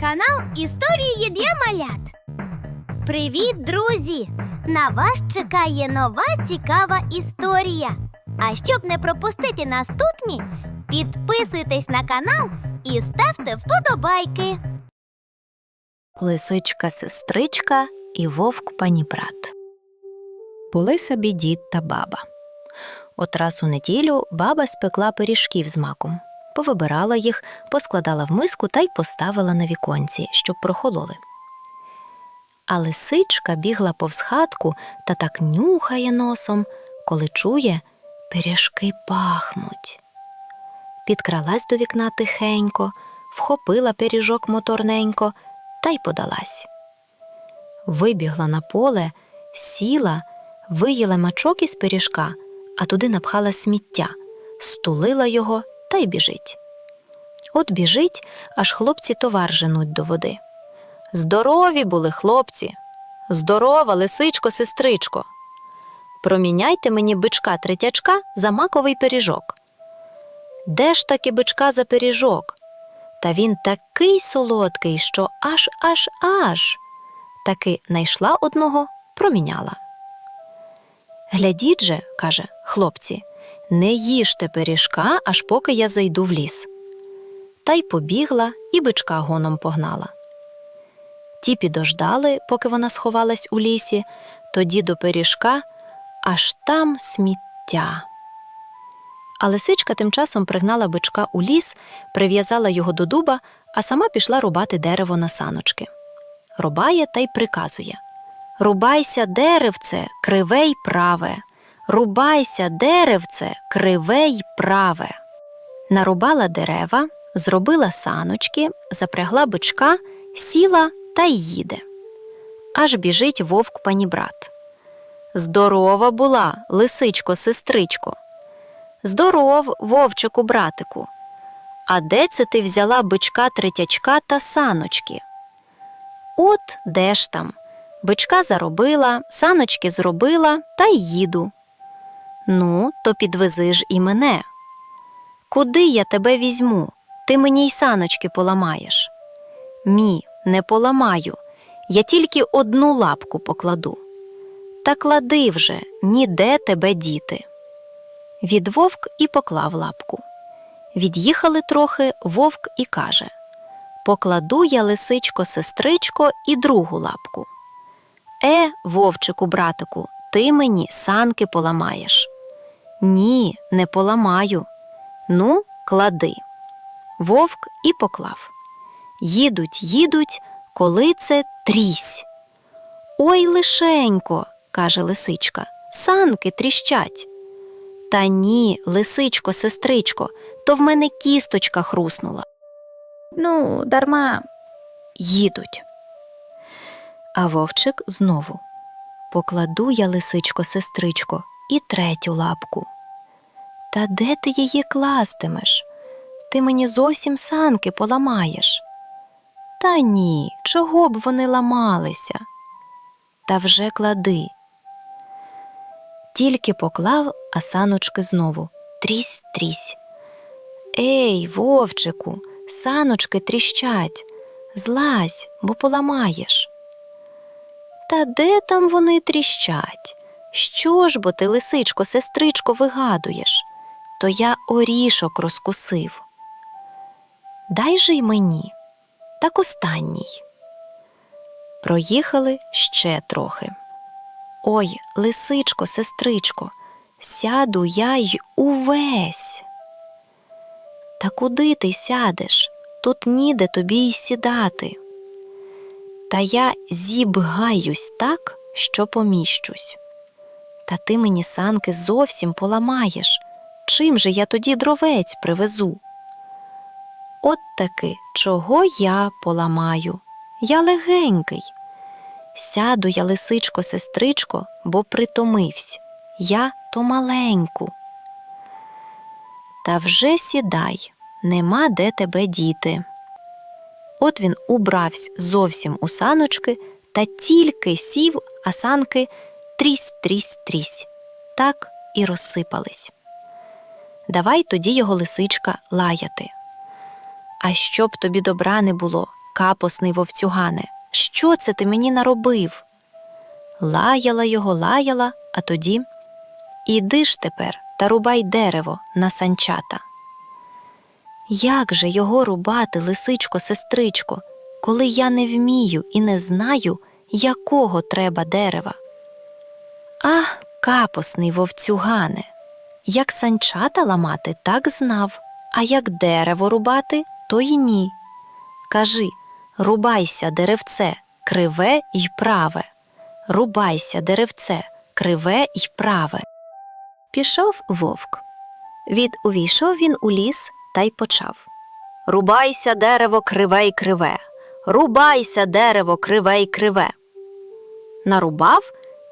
канал Історії для малят. Привіт, друзі! На вас чекає нова цікава історія. А щоб не пропустити наступні, підписуйтесь на канал і ставте вподобайки. Лисичка сестричка і вовк панібрат. Були собі дід та баба. От раз у неділю баба спекла пиріжків з маком, повибирала їх, поскладала в миску та й поставила на віконці, щоб прохололи. А лисичка бігла повз хатку та так нюхає носом, коли чує, пиріжки пахнуть. Підкралась до вікна тихенько, вхопила пиріжок моторненько та й подалась. Вибігла на поле, сіла, виїла мачок із пиріжка, а туди напхала сміття, стулила його та й біжить. От біжить, аж хлопці товар женуть до води. Здорові були хлопці. Здорова, лисичко, сестричко. Проміняйте мені бичка третячка за маковий пиріжок. Де ж таки бичка за пиріжок? Та він такий солодкий, що аж аж аж. Таки найшла одного, проміняла. Глядіть же, каже, хлопці, не їжте пиріжка, аж поки я зайду в ліс. Та й побігла і бичка гоном погнала. Ті підождали, поки вона сховалась у лісі, тоді до пиріжка аж там сміття. А лисичка тим часом пригнала бичка у ліс, прив'язала його до дуба, а сама пішла рубати дерево на саночки. Рубає та й приказує Рубайся, деревце, криве й праве. Рубайся, деревце, криве й праве. Нарубала дерева, зробила саночки, запрягла бичка, сіла та й їде. Аж біжить вовк панібрат. Здорова була, лисичко, сестричко. Здоров, вовчику, братику. А де це ти взяла бичка третячка та саночки? От де ж там. Бичка заробила, саночки зробила та й їду. Ну, то підвези ж і мене. Куди я тебе візьму? Ти мені й саночки поламаєш. Мі, не поламаю. Я тільки одну лапку покладу. Та клади вже, ніде тебе діти. Від вовк і поклав лапку. Від'їхали трохи вовк і каже Покладу я лисичко, сестричко, і другу лапку. Е, вовчику, братику, ти мені санки поламаєш. Ні, не поламаю. Ну, клади. Вовк і поклав. Їдуть, їдуть, коли це трісь. Ой, лишенько, каже лисичка, санки тріщать. Та ні, лисичко, сестричко, то в мене кісточка хруснула. Ну, дарма їдуть. А вовчик знову покладу я, лисичко, сестричко, і третю лапку. Та де ти її кластимеш? Ти мені зовсім санки поламаєш. Та ні, чого б вони ламалися? Та вже клади. Тільки поклав, а саночки знову трісь трісь. Ей, вовчику, саночки тріщать, злазь, бо поламаєш. Та де там вони тріщать? Що ж бо ти, лисичко, сестричко, вигадуєш? То я орішок розкусив. Дай же й мені, так останній. Проїхали ще трохи. Ой, лисичко, сестричко, сяду я й увесь. Та куди ти сядеш? Тут ніде тобі й сідати. Та я зібгаюсь так, що поміщусь. Та ти мені санки зовсім поламаєш. Чим же я тоді дровець привезу? От таки, чого я поламаю? Я легенький. Сяду я, лисичко, сестричко, бо притомивсь. Я то маленьку. Та вже сідай, нема де тебе діти. От він убравсь зовсім у саночки та тільки сів, а санки трісь, трісь, трісь. Так і розсипались. Давай тоді його лисичка лаяти. А щоб тобі добра не було, капосний вовцюгане, що це ти мені наробив? Лаяла його, лаяла, а тоді Іди ж тепер та рубай дерево на санчата. Як же його рубати, лисичко, сестричко, коли я не вмію і не знаю, якого треба дерева? Ах, капосний вовцюгане, як санчата ламати, так знав, а як дерево рубати, то й ні. Кажи, рубайся, деревце, криве й праве. Рубайся, деревце, криве й праве. Пішов вовк. Від увійшов він у ліс та й почав. Рубайся, дерево, криве й криве. Рубайся, дерево, криве й криве. Нарубав,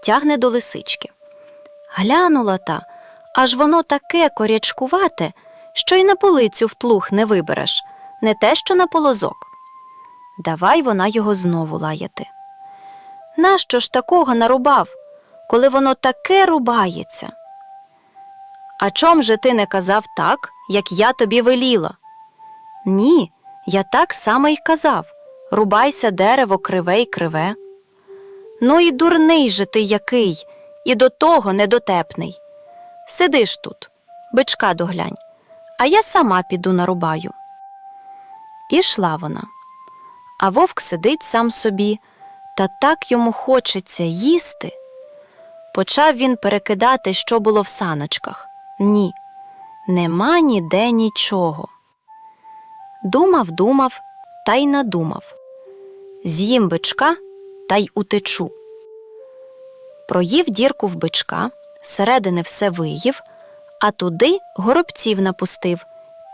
тягне до лисички. Глянула та, аж воно таке корячкувате, що й на полицю втлух не вибереш, не те, що на полозок. Давай вона його знову лаяти. Нащо ж такого нарубав, коли воно таке рубається? А чом же ти не казав так, як я тобі веліла? Ні, я так само й казав рубайся дерево криве й криве. Ну і дурний же ти який, і до того недотепний. Сидиш тут, бичка доглянь, а я сама піду нарубаю. Ішла вона. А вовк сидить сам собі, та так йому хочеться їсти. Почав він перекидати, що було в саночках. Ні, нема ніде нічого. Думав, думав та й надумав. З'їм бичка та й утечу. Проїв дірку в бичка, середини все виїв, а туди горобців напустив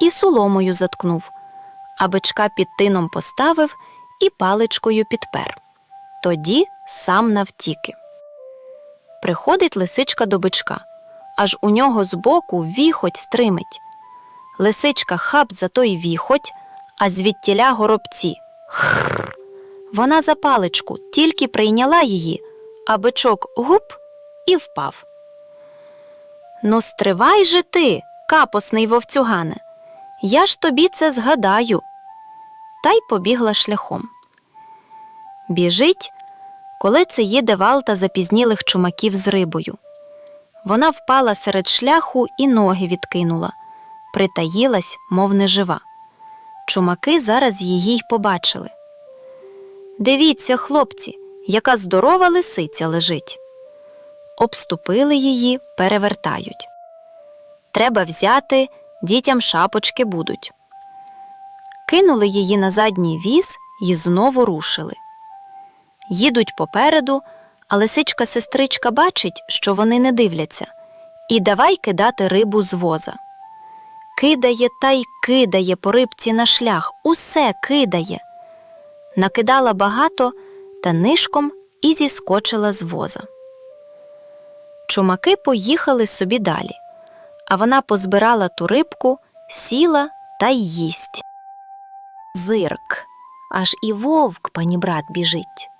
і соломою заткнув, а бичка під тином поставив і паличкою підпер. Тоді сам навтіки. Приходить лисичка до бичка, аж у нього збоку віхоть стримить. Лисичка хап за той віхоть, а звідтіля горобці. Хррр. Вона за паличку тільки прийняла її, а бичок гуп і впав. Ну, стривай же ти, капосний вовцюгане. Я ж тобі це згадаю. Та й побігла шляхом. Біжить, коли це їде валта запізнілих чумаків з рибою. Вона впала серед шляху і ноги відкинула, притаїлась, мов нежива. Чумаки зараз її й побачили. Дивіться, хлопці, яка здорова лисиця лежить. Обступили її, перевертають. Треба взяти, дітям шапочки будуть. Кинули її на задній віз і знову рушили. Їдуть попереду, а лисичка сестричка бачить, що вони не дивляться, і давай кидати рибу з воза. Кидає та й кидає по рибці на шлях, усе кидає. Накидала багато та нишком і зіскочила з воза. Чумаки поїхали собі далі, а вона позбирала ту рибку, сіла та й їсть. Зирк, аж і вовк, пані брат, біжить.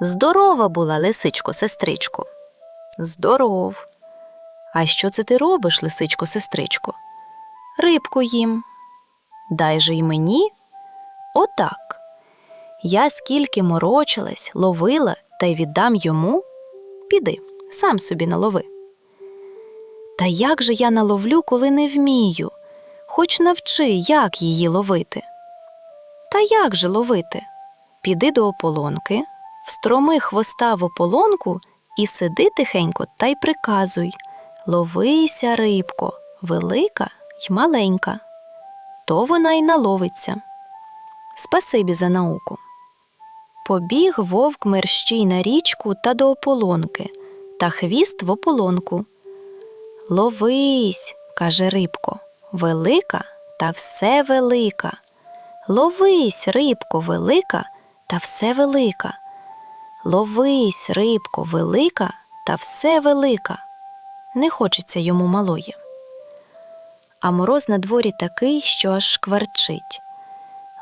Здорова була, лисичко, сестричко. Здоров. А що це ти робиш, лисичко, сестричко? Рибку їм. Дай же й мені. Отак. Я скільки морочилась, ловила та й віддам йому. Піди, сам собі налови. Та як же я наловлю, коли не вмію? Хоч навчи, як її ловити. Та як же ловити? Піди до ополонки, встроми хвоста в ополонку і сиди тихенько та й приказуй Ловися, рибко, велика й маленька. То вона й наловиться. Спасибі за науку. Побіг вовк мерщій на річку та до ополонки, та хвіст в ополонку. Ловись, каже рибко, велика та все велика. Ловись, рибко, велика та все велика. Ловись, рибко, велика та все велика. Не хочеться йому малої. А мороз на дворі такий, що аж шкварчить.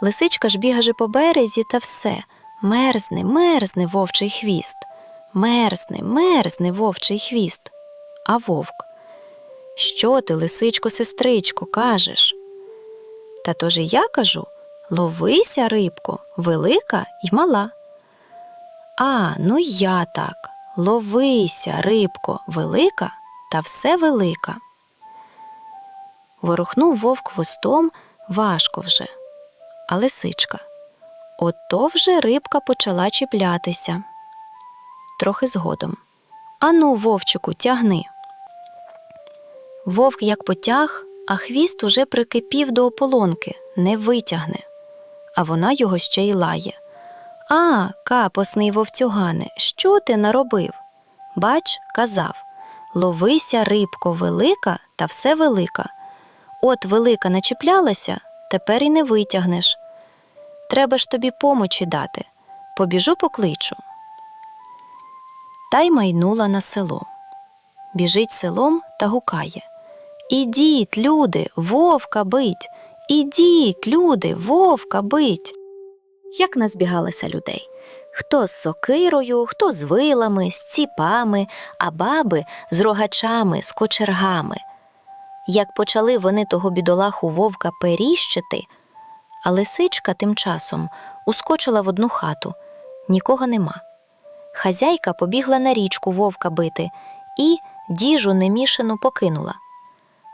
Лисичка ж бігаже по березі та все. Мерзне, мерзне вовчий хвіст. Мерзне, мерзне вовчий хвіст. А вовк. Що ти, лисичко, сестричко, кажеш? Та то ж і я кажу Ловися, рибко, велика й мала. А, ну я так. Ловися, рибко, велика та все велика. Ворухнув вовк хвостом важко вже. А лисичка. Ото вже рибка почала чіплятися. Трохи згодом. Ану, вовчику, тягни. Вовк як потяг, а хвіст уже прикипів до ополонки, не витягне. А вона його ще й лає. А, капосний вовцюгане, що ти наробив? Бач, казав ловися, рибко, велика та все велика. От велика начіплялася, тепер і не витягнеш. Треба ж тобі помочі дати. Побіжу покличу. Та й майнула на село. Біжить селом та гукає. Ідіть, люди, вовка бить. Ідіть, люди, вовка бить. Як назбігалися людей. Хто з сокирою, хто з вилами, з ціпами, а баби з рогачами, з кочергами. Як почали вони того бідолаху вовка періщити, а лисичка тим часом ускочила в одну хату, нікого нема. Хазяйка побігла на річку вовка бити і діжу немішану покинула.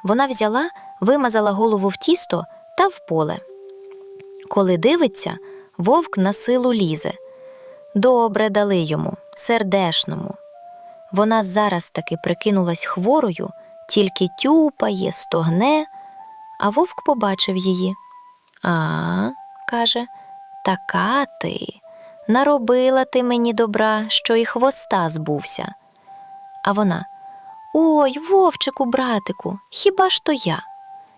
Вона взяла, вимазала голову в тісто та в поле. Коли дивиться, вовк на силу лізе. Добре дали йому, сердешному. Вона зараз таки прикинулась хворою, тільки тюпає, стогне, а вовк побачив її. А, каже, така ти. Наробила ти мені добра, що і хвоста збувся. А вона Ой, вовчику, братику, хіба ж то я?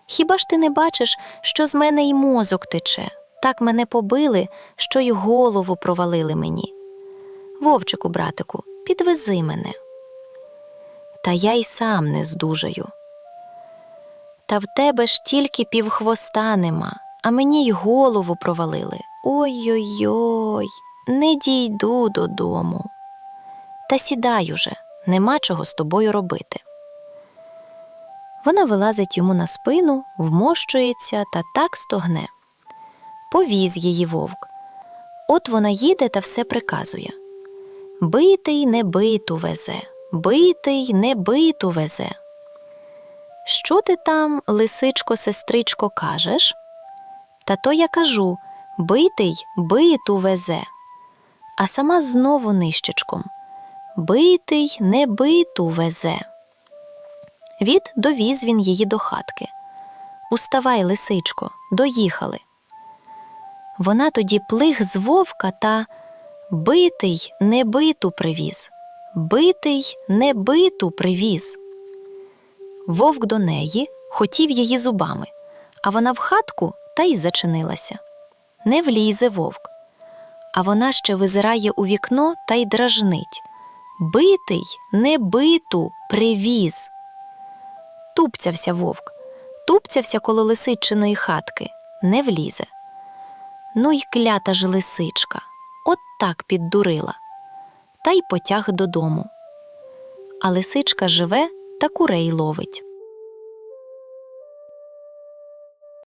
Хіба ж ти не бачиш, що з мене й мозок тече? Так мене побили, що й голову провалили мені. Вовчику, братику, підвези мене. Та я й сам не здужаю. Та в тебе ж тільки півхвоста нема, а мені й голову провалили. Ой-ой-ой, не дійду додому. Та сідай уже, нема чого з тобою робити. Вона вилазить йому на спину, вмощується та так стогне. Повіз її вовк. От вона їде та все приказує. Битий не биту везе, битий не биту везе. Що ти там, лисичко, сестричко, кажеш? Та то я кажу битий биту везе. А сама знову нищечком. Битий не биту везе. Від довіз він її до хатки. Уставай, лисичко, доїхали. Вона тоді плих з вовка та битий не биту привіз, битий не биту привіз. Вовк до неї хотів її зубами, а вона в хатку та й зачинилася. Не влізе вовк. А вона ще визирає у вікно та й дражнить. Битий не биту привіз. Тупцявся вовк, тупцявся коло лисичиної хатки, не влізе. Ну й клята ж лисичка, от так піддурила, та й потяг додому. А лисичка живе та курей ловить.